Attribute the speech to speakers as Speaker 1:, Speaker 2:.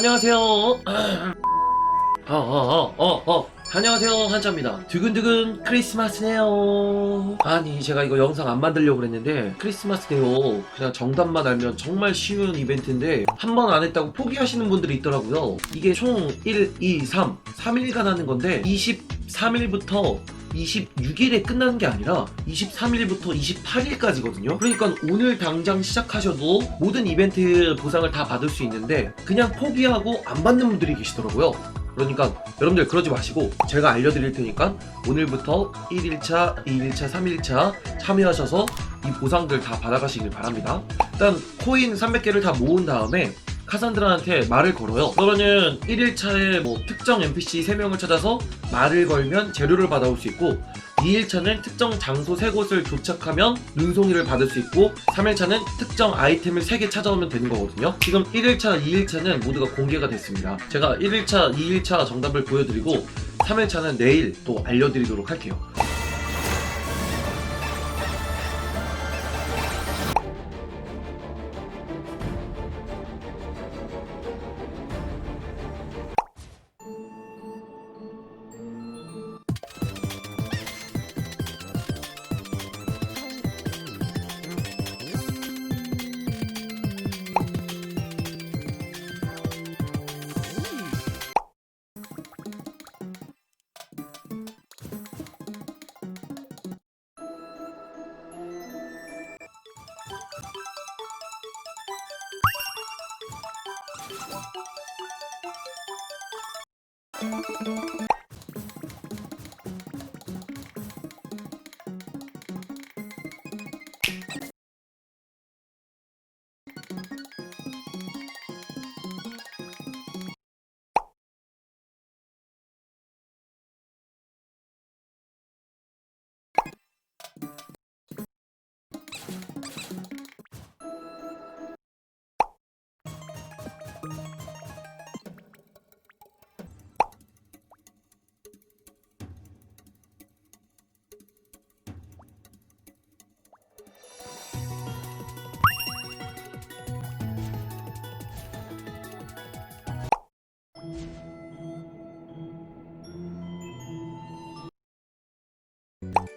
Speaker 1: 안녕하세요. 어, 어, 어, 어, 어. 안녕하세요. 한자입니다. 두근두근 크리스마스네요. 아니, 제가 이거 영상 안 만들려고 그랬는데, 크리스마스네요. 그냥 정답만 알면 정말 쉬운 이벤트인데, 한 번 안 했다고 포기하시는 분들이 있더라고요. 이게 총 1, 2, 3, 3일간 하는 건데, 23일부터 26일에 끝나는 게 아니라 23일부터 28일까지거든요. 그러니까 오늘 당장 시작하셔도 모든 이벤트 보상을 다 받을 수 있는데 그냥 포기하고 안 받는 분들이 계시더라고요. 그러니까 여러분들 그러지 마시고 제가 알려드릴 테니까 오늘부터 1일차, 2일차, 3일차 참여하셔서 이 보상들 다 받아가시길 바랍니다. 일단 코인 300개를 다 모은 다음에 카산드라한테 말을 걸어요. 그러면은 1일차에 뭐 특정 NPC 3명을 찾아서 말을 걸면 재료를 받아올 수 있고 2일차는 특정 장소 3곳을 도착하면 눈송이를 받을 수 있고 3일차는 특정 아이템을 3개 찾아오면 되는 거거든요. 지금 1일차, 2일차는 모두가 공개가 됐습니다. 제가 1일차, 2일차 정답을 보여드리고 3일차는 내일 또 알려드리도록 할게요. うん。you